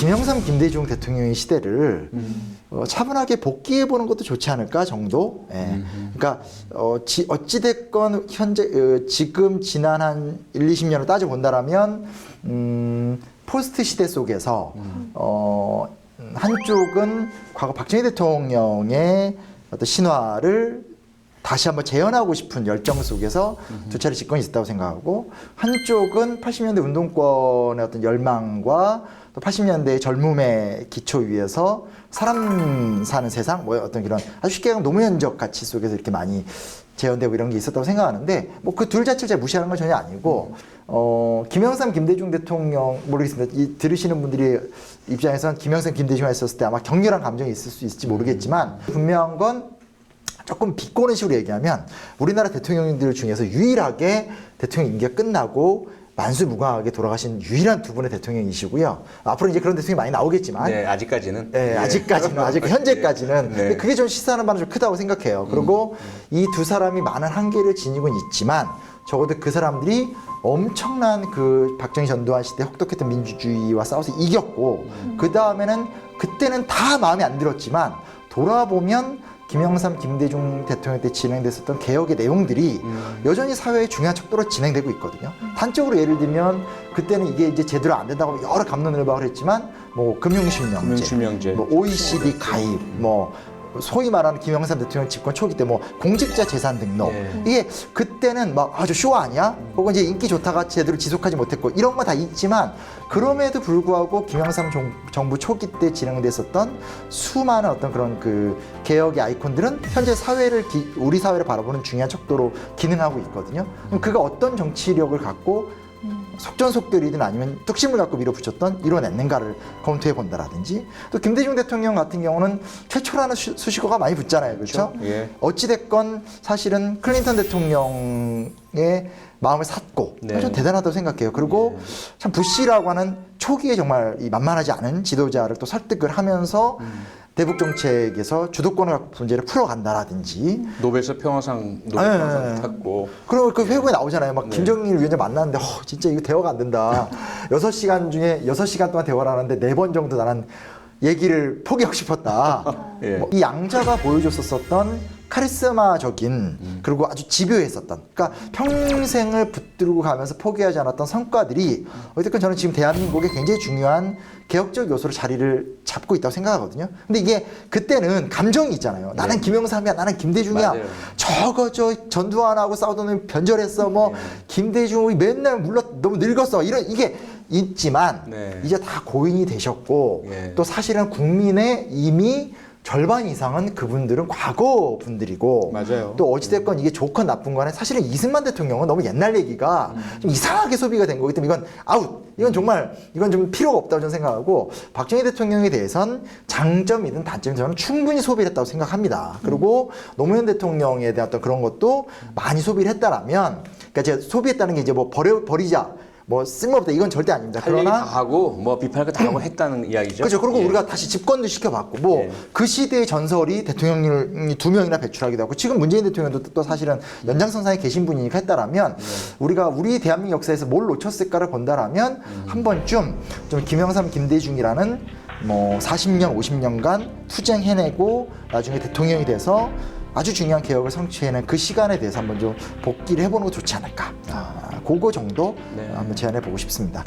김영삼, 김대중 대통령의 시대를 음. 어, 차분하게 복귀해 보는 것도 좋지 않을까 정도. 예. 그러니까 어, 지, 어찌 됐건 현재 어, 지금 지난 한 1, 20년을 따져 본다라면 음, 포스트 시대 속에서 어, 음, 한쪽은 과거 박정희 대통령의 어떤 신화를 다시 한번 재현하고 싶은 열정 속에서 두 차례 집권이 있었다고 생각하고 한쪽은 80년대 운동권의 어떤 열망과 또 80년대의 젊음의 기초 위에서 사람 사는 세상? 뭐 어떤 이런 아주 쉽게 얘기하면 노무현적 가치 속에서 이렇게 많이 재현되고 이런 게 있었다고 생각하는데 뭐 그 둘 자체를 제가 무시하는 건 전혀 아니고 어 김영삼 김대중 대통령 모르겠습니다. 이 들으시는 분들이 입장에선 김영삼 김대중이 있었을 때 아마 격렬한 감정이 있을 수 있을지 모르겠지만 분명한 건 조금 비꼬는 식으로 얘기하면 우리나라 대통령들 중에서 유일하게 대통령 임기가 끝나고 만수무강하게 돌아가신 유일한 두 분의 대통령이시고요. 앞으로 이제 그런 대통령이 많이 나오겠지만 네, 아직까지는. 예, 아직까지는 아직 현재까지는 네. 근데 그게 좀 시사하는 바는 좀 크다고 생각해요. 그리고 이두 사람이 많은 한계를 지니고는 있지만 적어도 그 사람들이 엄청난 그 박정희 전두환 시대 혹독했던 민주주의와 싸워서 이겼고 그 다음에는 그때는 다 마음에 안 들었지만 돌아보면 김영삼, 김대중 대통령 때 진행됐었던 개혁의 내용들이 여전히 사회의 중요한 척도로 진행되고 있거든요. 단적으로 예를 들면 그때는 이게 이제 제대로 안 된다고 여러 감론을박을 했지만 뭐 금융실명제, 금융실명제. 뭐 OECD 가입, 뭐 소위 말하는 김영삼 대통령 집권 초기 때 뭐 공직자 재산 등록 예. 이게 그때는 막 아주 쇼 아니야? 혹은 이제 인기 좋다가 제대로 지속하지 못했고 이런 거 다 있지만 그럼에도 불구하고 김영삼 정, 정부 초기 때 진행됐었던 수많은 어떤 그런 그 개혁의 아이콘들은 현재 사회를 기- 우리 사회를 바라보는 중요한 척도로 기능하고 있거든요. 그럼 그가 어떤 정치력을 갖고 속전속결이든 아니면 뚝심을 갖고 밀어붙였던 이뤄냈는가를 검토해 본다라든지 또 김대중 대통령 같은 경우는 최초라는 수- 수식어가 많이 붙잖아요. 그렇죠? 예. 어찌됐건 사실은 클린턴 대통령의 마음을 샀고 네. 좀 대단하다고 생각해요. 그리고 참 부시라고 하는 초기에 정말 이 만만하지 않은 지도자를 또 설득을 하면서 대북 정책에서 주도권을 갖고 문제를 풀어간다라든지 노벨서 평화상 네. 노벨상을 탔고 그리고 그 회고에 나오잖아요. 막 네. 김정일 위원장 만났는데 어, 진짜 이거 대화가 안 된다. 여섯 시간 중에 여섯 시간 동안 대화를 하는데 네 번 정도 나는 얘기를 포기하고 싶었다. 예. 뭐 이 양자가 보여줬었던 카리스마적인 그리고 아주 집요했었던 그러니까 평생을 붙들고 가면서 포기하지 않았던 성과들이 어쨌든 저는 지금 대한민국의 굉장히 중요한 개혁적 요소로 자리를 잡고 있다고 생각하거든요. 근데 이게 그때는 감정이 있잖아요. 나는 네. 김영삼이야, 나는 김대중이야. 맞아요. 저거 저 전두환하고 싸우던 놈 변절했어. 뭐 김대중이 맨날 물러 너무 늙었어. 이런 이게 있지만 네. 이제 다 고인이 되셨고 예. 또 사실은 국민의 이미 절반 이상은 그분들은 과거 분들이고 맞아요. 또 어찌됐건 이게 좋건 나쁜 간에 사실은 이승만 대통령은 너무 옛날 얘기가 좀 이상하게 소비가 된 거기 때문에 이건 아웃 이건 정말 이건 좀 필요가 없다고 저는 생각하고 박정희 대통령에 대해선 장점이든 단점이든 저는 충분히 소비를 했다고 생각합니다. 그리고 노무현 대통령에 대한 어떤 그런 것도 많이 소비를 했다라면 그러니까 제가 소비했다는 게 이제 뭐 버려 버리자 뭐 쓸모없다 이건 절대 아닙니다. 할 얘기 다 그러나 하고 뭐 비판할 거 다 하고 했다는 이야기죠. 그렇죠. 그리고 예. 우리가 다시 집권도 시켜봤고 뭐 예. 그 시대의 전설이 대통령이 두 명이나 배출하기도 하고 지금 문재인 대통령도 또 사실은 연장선상에 계신 분이니까 했다라면 우리가 우리 대한민국 역사에서 뭘 놓쳤을까를 본다라면 한 번쯤 좀 김영삼 김대중이라는 뭐 40년 50년간 투쟁해내고 나중에 대통령이 돼서 아주 중요한 개혁을 성취해낸 그 시간에 대해서 한번 좀 복기를 해보는 거 좋지 않을까. 아, 그거 정도 네. 한번 제안해 보고 싶습니다.